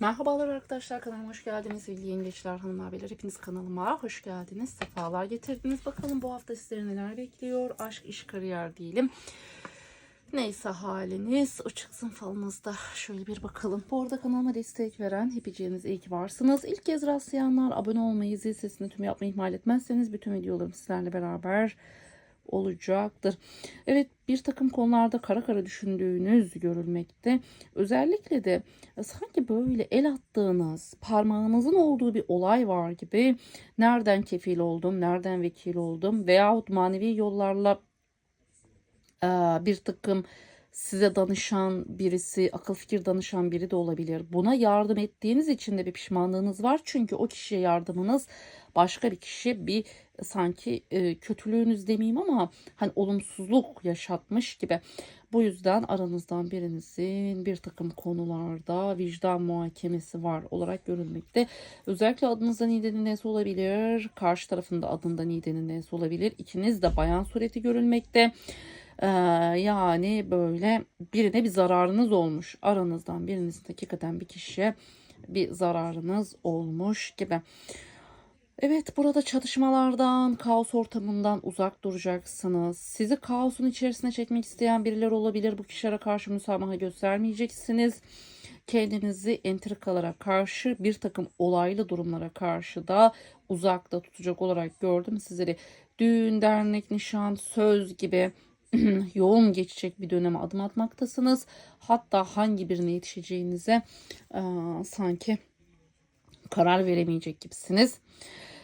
Merhabalar arkadaşlar kanalıma hoş geldiniz. Sevgili yengeçler hanımlar beyler hepiniz kanalıma hoş geldiniz. Sefalar getirdiniz. Bakalım bu hafta sizleri neler bekliyor? Aşk iş kariyer diyelim. Neyse haliniz o çıksın falınızda. Şöyle bir bakalım. Bu arada kanalıma destek veren hepiciğiniz iyi ki varsınız. İlk kez rastlayanlar abone olmayı zil sesini tüm yapmayı ihmal etmezseniz bütün videolarım sizlerle beraber olacaktır. Evet bir takım konularda kara kara düşündüğünüz görülmekte. Özellikle de sanki böyle el attığınız parmağınızın olduğu bir olay var gibi nereden kefil oldum, nereden vekil oldum veyahut manevi yollarla bir takım size danışan birisi, akıl fikir danışan biri de olabilir. Buna yardım ettiğiniz için de bir pişmanlığınız var. Çünkü o kişiye yardımınız başka bir kişi bir sanki e, kötülüğünüz demeyeyim ama hani olumsuzluk yaşatmış gibi. Bu yüzden aranızdan birinizin bir takım konularda vicdan muhakemesi var olarak görülmekte. Özellikle adınızda Nide'nin nesi olabilir? Karşı tarafında adında Nide'nin nesi olabilir? İkiniz de bayan sureti görülmekte. Ee, yani böyle birine bir zararınız olmuş. Aranızdan birinizin hakikaten bir kişiye bir zararınız olmuş gibi. Evet burada çatışmalardan, kaos ortamından uzak duracaksınız. Sizi kaosun içerisine çekmek isteyen birileri olabilir. Bu kişilere karşı müsamaha göstermeyeceksiniz. Kendinizi entrikalara karşı bir takım olaylı durumlara karşı da uzakta tutacak olarak gördüm sizleri. Düğün, dernek, nişan, söz gibi yoğun geçecek bir döneme adım atmaktasınız. Hatta hangi birine yetişeceğinize e, sanki karar veremeyecek gibisiniz.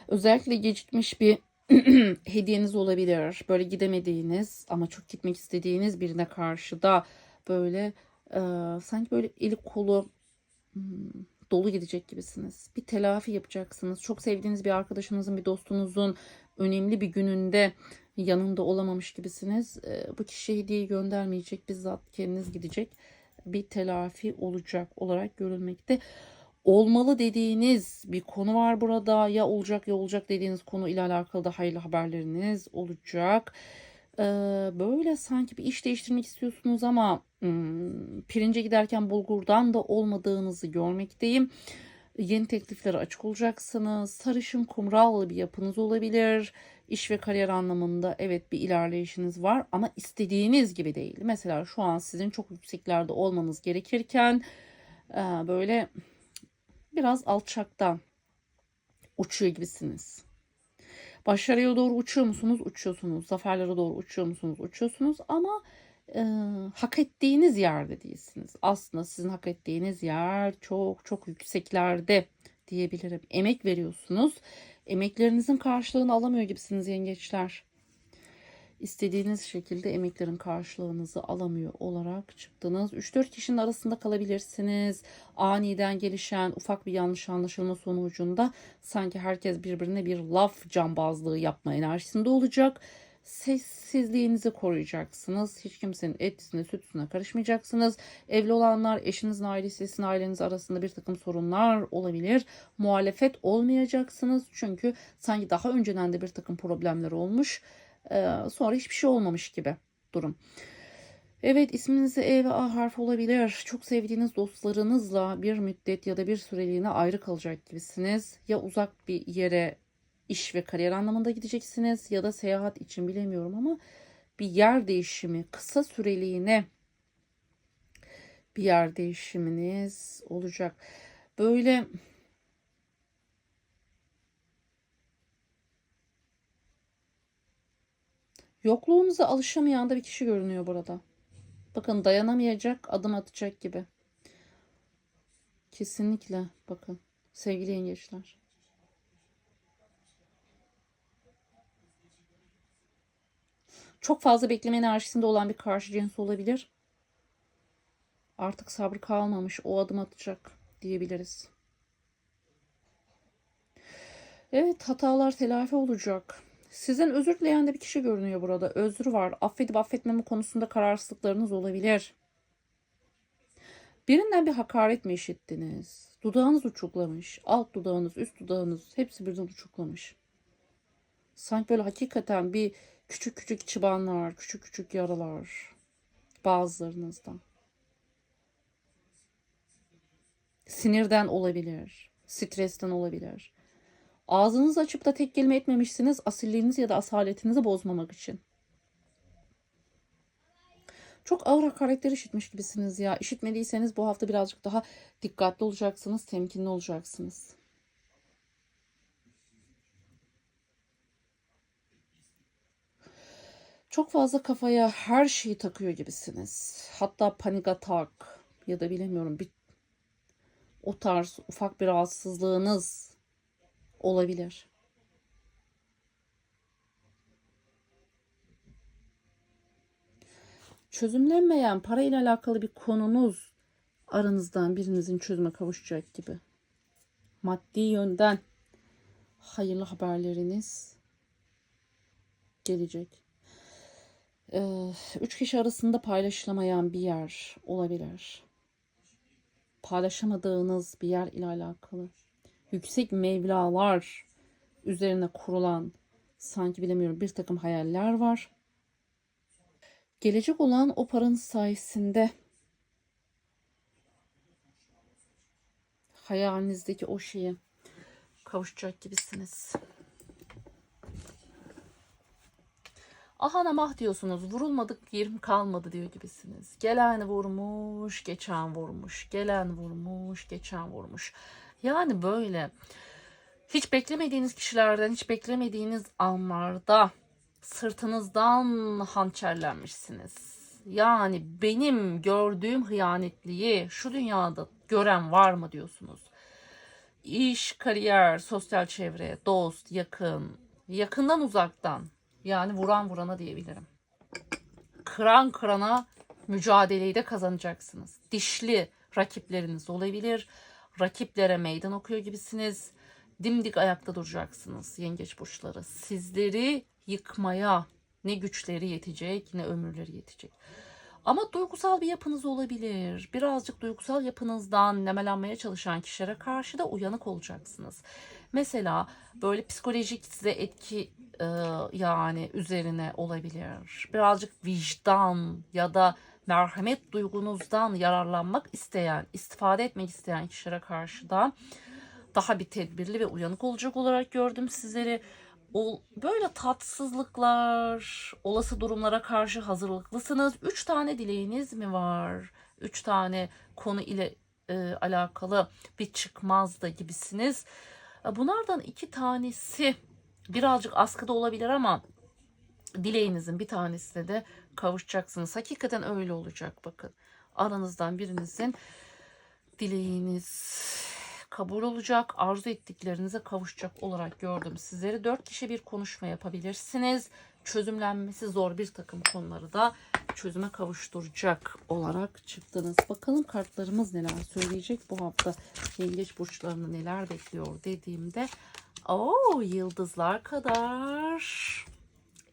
Özellikle gecikmiş bir hediyeniz olabilir. Böyle gidemediğiniz ama çok gitmek istediğiniz birine karşı da böyle e, sanki böyle eli kolu hmm, dolu gidecek gibisiniz. Bir telafi yapacaksınız. Çok sevdiğiniz bir arkadaşınızın, bir dostunuzun önemli bir gününde yanında olamamış gibisiniz. E, bu kişi hediyeyi göndermeyecek. Bizzat kendiniz gidecek. Bir telafi olacak olarak görülmekte olmalı dediğiniz bir konu var burada. Ya olacak ya olacak dediğiniz konu ile alakalı da hayırlı haberleriniz olacak. Ee, böyle sanki bir iş değiştirmek istiyorsunuz ama hmm, pirince giderken bulgurdan da olmadığınızı görmekteyim. Yeni tekliflere açık olacaksınız. Sarışın kumral bir yapınız olabilir. İş ve kariyer anlamında evet bir ilerleyişiniz var ama istediğiniz gibi değil. Mesela şu an sizin çok yükseklerde olmanız gerekirken e, böyle biraz alçaktan uçuyor gibisiniz. Başarıya doğru uçuyor musunuz? Uçuyorsunuz. Zaferlere doğru uçuyor musunuz? Uçuyorsunuz ama e, hak ettiğiniz yerde değilsiniz. Aslında sizin hak ettiğiniz yer çok çok yükseklerde diyebilirim. Emek veriyorsunuz. Emeklerinizin karşılığını alamıyor gibisiniz yengeçler istediğiniz şekilde emeklerin karşılığınızı alamıyor olarak çıktınız. 3-4 kişinin arasında kalabilirsiniz. Aniden gelişen ufak bir yanlış anlaşılma sonucunda sanki herkes birbirine bir laf cambazlığı yapma enerjisinde olacak. Sessizliğinizi koruyacaksınız. Hiç kimsenin etisine sütüne karışmayacaksınız. Evli olanlar eşinizin ailesi sizin aileniz arasında bir takım sorunlar olabilir. Muhalefet olmayacaksınız. Çünkü sanki daha önceden de bir takım problemler olmuş ee, sonra hiçbir şey olmamış gibi durum. Evet isminizde E ve A harfi olabilir. Çok sevdiğiniz dostlarınızla bir müddet ya da bir süreliğine ayrı kalacak gibisiniz. Ya uzak bir yere iş ve kariyer anlamında gideceksiniz ya da seyahat için bilemiyorum ama bir yer değişimi kısa süreliğine bir yer değişiminiz olacak. Böyle Yokluğunuza alışamayan da bir kişi görünüyor burada. Bakın dayanamayacak, adım atacak gibi. Kesinlikle bakın sevgili yengeçler. Çok fazla bekleme enerjisinde olan bir karşı cins olabilir. Artık sabrı kalmamış, o adım atacak diyebiliriz. Evet, hatalar telafi olacak. Sizin özür dileyen de bir kişi görünüyor burada. Özrü var. Affedip affetmeme konusunda kararsızlıklarınız olabilir. Birinden bir hakaret mi işittiniz? Dudağınız uçuklamış. Alt dudağınız, üst dudağınız hepsi birden uçuklamış. Sanki böyle hakikaten bir küçük küçük çıbanlar, küçük küçük yaralar bazılarınızdan. Sinirden olabilir. Stresten olabilir. Ağzınızı açıp da tek kelime etmemişsiniz asilliğinizi ya da asaletinizi bozmamak için. Çok ağır hakaretler işitmiş gibisiniz ya. İşitmediyseniz bu hafta birazcık daha dikkatli olacaksınız, temkinli olacaksınız. Çok fazla kafaya her şeyi takıyor gibisiniz. Hatta panik atak ya da bilemiyorum bir o tarz ufak bir rahatsızlığınız olabilir. Çözümlenmeyen parayla alakalı bir konunuz aranızdan birinizin çözüme kavuşacak gibi. Maddi yönden hayırlı haberleriniz gelecek. Ee, üç kişi arasında paylaşılamayan bir yer olabilir. Paylaşamadığınız bir yer ile alakalı. Yüksek mevlalar üzerine kurulan sanki bilemiyorum bir takım hayaller var. Gelecek olan o paranın sayesinde hayalinizdeki o şeye kavuşacak gibisiniz. Ahan mah diyorsunuz. Vurulmadık yerim kalmadı diyor gibisiniz. Gelen vurmuş, geçen vurmuş. Gelen vurmuş, geçen vurmuş. Yani böyle hiç beklemediğiniz kişilerden, hiç beklemediğiniz anlarda sırtınızdan hançerlenmişsiniz. Yani benim gördüğüm hıyanetliği şu dünyada gören var mı diyorsunuz. İş, kariyer, sosyal çevre, dost, yakın, yakından uzaktan yani vuran vurana diyebilirim. Kıran kırana mücadeleyi de kazanacaksınız. Dişli rakipleriniz olabilir. Rakiplere meydan okuyor gibisiniz. Dimdik ayakta duracaksınız yengeç burçları. Sizleri yıkmaya ne güçleri yetecek ne ömürleri yetecek. Ama duygusal bir yapınız olabilir. Birazcık duygusal yapınızdan nemelenmeye çalışan kişilere karşı da uyanık olacaksınız. Mesela böyle psikolojik size etki e, yani üzerine olabilir. Birazcık vicdan ya da merhamet duygunuzdan yararlanmak isteyen, istifade etmek isteyen kişilere karşı da daha bir tedbirli ve uyanık olacak olarak gördüm sizleri. O, böyle tatsızlıklar, olası durumlara karşı hazırlıklısınız. Üç tane dileğiniz mi var? Üç tane konu ile e, alakalı bir çıkmaz da gibisiniz. Bunlardan iki tanesi birazcık askıda olabilir ama dileğinizin bir tanesine de kavuşacaksınız. Hakikaten öyle olacak bakın. Aranızdan birinizin dileğiniz kabul olacak. Arzu ettiklerinize kavuşacak olarak gördüm sizleri. Dört kişi bir konuşma yapabilirsiniz. Çözümlenmesi zor bir takım konuları da çözüme kavuşturacak olarak çıktınız. Bakalım kartlarımız neler söyleyecek bu hafta yengeç burçlarını neler bekliyor dediğimde o yıldızlar kadar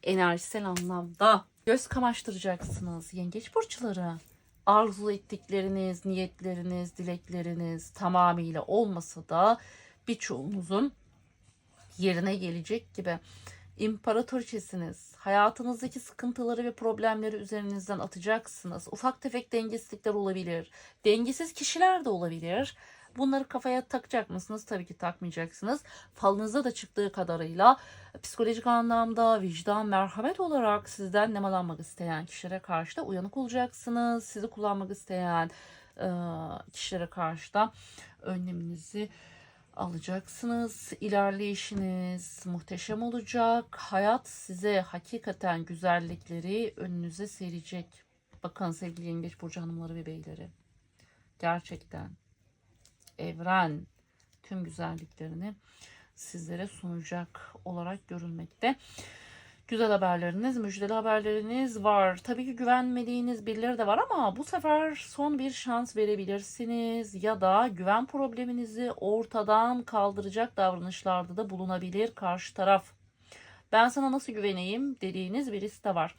enerjisel anlamda göz kamaştıracaksınız yengeç burçları. Arzu ettikleriniz, niyetleriniz, dilekleriniz tamamıyla olmasa da birçoğunuzun yerine gelecek gibi imparatoriçesiniz. Hayatınızdaki sıkıntıları ve problemleri üzerinizden atacaksınız. Ufak tefek dengesizlikler olabilir. Dengesiz kişiler de olabilir. Bunları kafaya takacak mısınız? Tabii ki takmayacaksınız. Falınızda da çıktığı kadarıyla psikolojik anlamda vicdan, merhamet olarak sizden nemalanmak isteyen kişilere karşı da uyanık olacaksınız. Sizi kullanmak isteyen kişilere karşı da önleminizi alacaksınız. İlerleyişiniz muhteşem olacak. Hayat size hakikaten güzellikleri önünüze serecek. Bakın sevgili yengeç burcu hanımları ve beyleri. Gerçekten evren tüm güzelliklerini sizlere sunacak olarak görülmekte. Güzel haberleriniz, müjdeli haberleriniz var. Tabii ki güvenmediğiniz birileri de var ama bu sefer son bir şans verebilirsiniz ya da güven probleminizi ortadan kaldıracak davranışlarda da bulunabilir karşı taraf. Ben sana nasıl güveneyim dediğiniz birisi de var.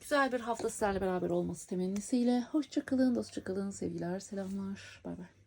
Güzel bir hafta sizlerle beraber olması temennisiyle. Hoşçakalın, dostçakalın, sevgiler, selamlar. Bay bay.